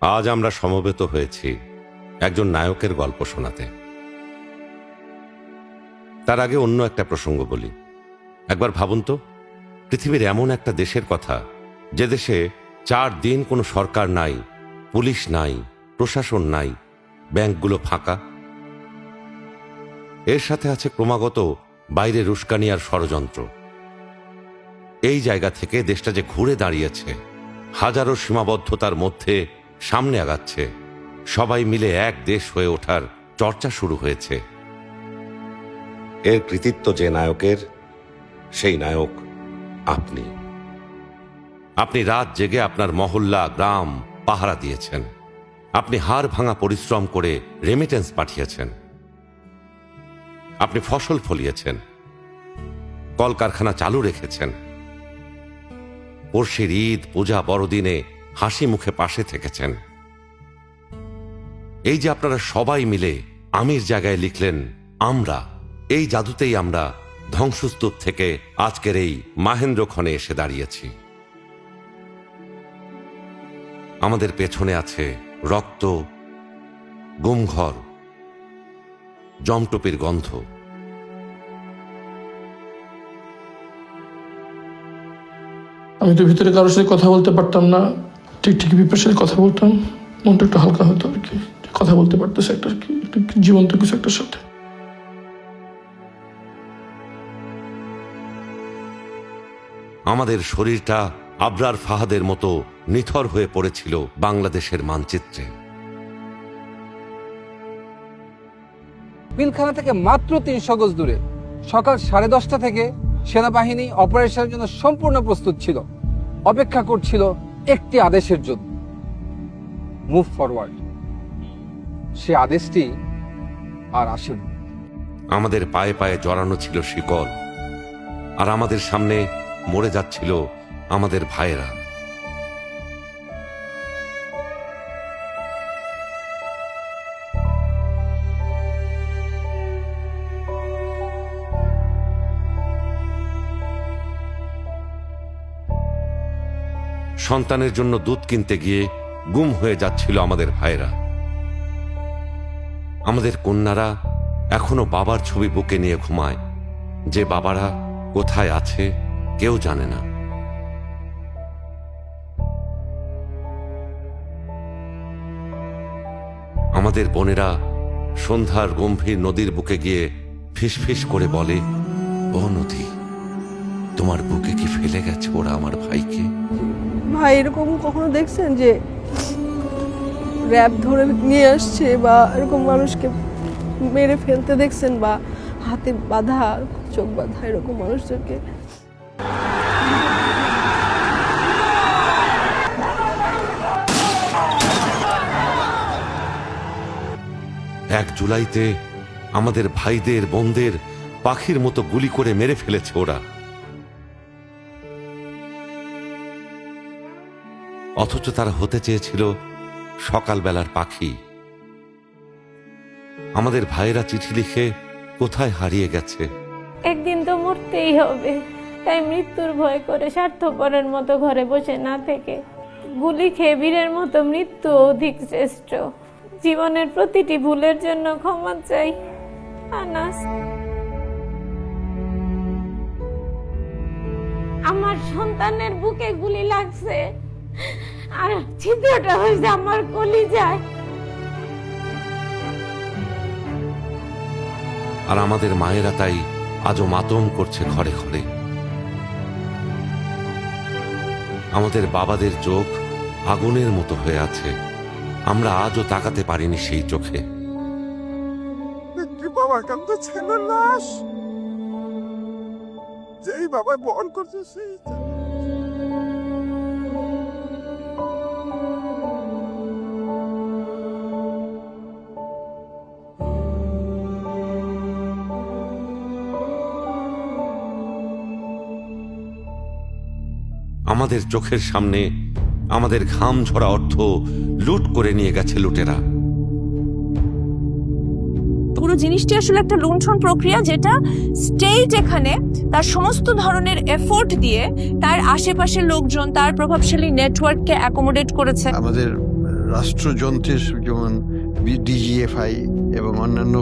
আজ আমরা সমবেত হয়েছি একজন নায়কের গল্প শোনাতে। তার আগে অন্য একটা প্রসঙ্গ বলি। একবার ভাবুন তো, পৃথিবীর এমন একটা দেশের কথা, যে দেশে চার দিন কোনো সরকার নাই, পুলিশ নাই, প্রশাসন নাই, ব্যাংকগুলো ফাঁকা। এর সাথে আছে ক্রমাগত বাইরে রুস্কানি আর ষড়যন্ত্র। এই জায়গা থেকে দেশটা যে ঘুরে দাঁড়িয়েছে, হাজারো সীমাবদ্ধতার মধ্যে সামনে আগাচ্ছে। সবাই মিলে এক দেশ হয়ে ওঠার চর্চা শুরু হয়েছে। এর কৃতিত্ব যে নায়কের, সেই নায়ক আপনি। আপনি রাত জেগে আপনার মহল্লা, গ্রাম পাহারা দিয়েছেন। আপনি হাড় ভাঙা পরিশ্রম করে রেমিটেন্স পাঠিয়েছেন। আপনি ফসল ফলিয়েছেন। কলকারখানা চালু রেখেছেন। পড়শির ঈদ, পূজা, বড়দিনে হাসি মুখে পাশে থেকেছেন। এই যে আপনারা সবাই মিলে আমির জায়গায় লিখলেন, আমরা, এই জাদুতেই আমরা ধ্বংসস্তূপ থেকে আজকের এই মাহেন্দ্রক্ষণে এসে দাঁড়িয়েছি। আমাদের পেছনে আছে রক্ত, গুমঘর, জমটপির গন্ধ। আমি তো ভিতরে কারোর সাথে কথা বলতে পারতাম না। ঠিক ঠিক বিপের সাথে কথা বলতাম। মনটা একটু হালকা হতো আর কি। কথা বলতে পারতেছে একটা কি একটু জীবন্ত কিছু একটার সাথে। আমাদের শরীরটা আবরার ফাহাদের মতো নিথর হয়ে পড়েছিল বাংলাদেশের মানচিত্রে। পিলখানা থেকে মাত্র তিনশো গজ দূরে। সকাল সাড়ে দশটা থেকে সেনাবাহিনী অপারেশনের জন্য সম্পূর্ণ প্রস্তুত ছিল। অপেক্ষা করছিল একটি আদেশের জন্য মুভ ফরওয়ার্ড সে আদেশটি আর আসেনি। আমাদের পায়ে পায়ে জড়ানো ছিল শিকল, আর আমাদের সামনে মরে যাচ্ছিল আমাদের ভাইয়েরা। সন্তানের জন্য দুধ কিনতে গিয়ে গুম হয়ে যাচ্ছিল আমাদের ভাইয়েরা। আমাদের কন্যারা এখনও বাবার ছবি বুকে নিয়ে ঘুমায়। যে বাবারা কোথায় আছে কেউ জানে না। আমাদের বোনেরা সন্ধ্যার গম্ভীর নদীর বুকে গিয়ে ফিসফিস করে বলে, ও নদী তোমার বুকে কি ফেলে গেছে ওরা আমার ভাইকে? ভাই এরকম কখনো দেখছেন যে র্যাব ধরে নিয়ে আসছে বা এরকম মানুষকে মেরে ফেলতে দেখছেন বা হাতে বাঁধা চোখ বাঁধা এরকম মানুষদেরকে? এক জুলাইতে আমাদের ভাইদের বোনদের পাখির মতো গুলি করে মেরে ফেলেছে ওরা। অথচ তারা হতে চেয়েছিল সকালবেলার পাখি। আমাদের ভাইয়েরা চিঠি লিখে কোথায় হারিয়ে গেছে? একদিন তো মরতেই হবে। তাই মৃত্যুর ভয় করে স্বার্থপরের মতো ঘরে বসে না থেকে গুলি খেয়ে বীরের মতো মৃত্যু অধিক শ্রেষ্ঠ। জীবনের প্রতিটি ভুলের জন্য ক্ষমা চাই। আনাস। আমার সন্তানের বুকে গুলি লাগছে। আর ছিদ্রটা হয়েছে আমার কলি যায় আর আমাদের মায়েরা তাই আজও মাতম করছে ঘরে ঘরে। আমাদের বাবাদের চোখ আগুনের মতো হয়ে আছে। আমরা আজও তাকাতে পারিনি সেই চোখে। একটি বাবার কাছে ছিল লাশ? যেই বাবা বহন করছে সেই আমাদের চোখের সামনে আমাদের ঘাম ঝরা অর্থ লুট করে নিয়ে গেছে লুটেরা। পুরো জিনিসটি আসলে একটা লুণ্ঠন প্রক্রিয়া যেটা স্টেট এখানে তার সমস্ত ধরনের এফোর্ট দিয়ে তার আশেপাশের লোকজন তার প্রভাবশালী নেটওয়ার্ককে অ্যাকোমোডেট করেছে। আমাদের রাষ্ট্রযন্ত্রের যেমন ডিজিএফআই এবং অন্যান্য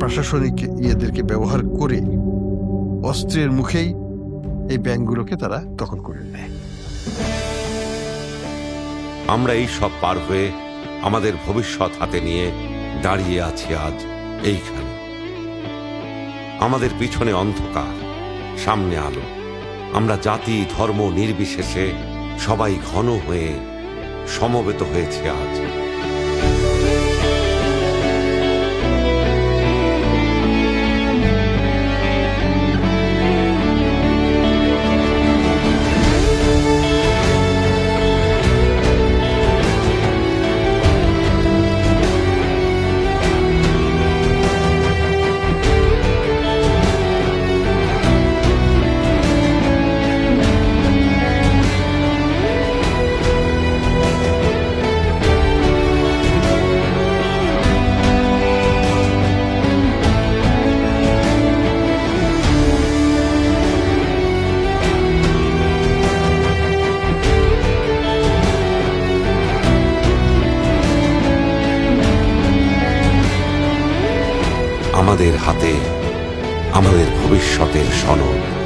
প্রশাসনিক ইয়েদেরকে ব্যবহার করে অস্ত্রের মুখেই এই ব্যাংকগুলোকে তারা দখল করে নেয়। আমরা এই সব পার হয়ে আমাদের ভবিষ্যৎ হাতে নিয়ে দাঁড়িয়ে আছি আজ এইখানে। আমাদের পিছনে অন্ধকার, সামনে আলো। আমরা জাতি, ধর্ম নির্বিশেষে সবাই ঘন হয়ে সমবেত হয়েছে আজ। হাতে আমাদের ভবিষ্যতের সনদ।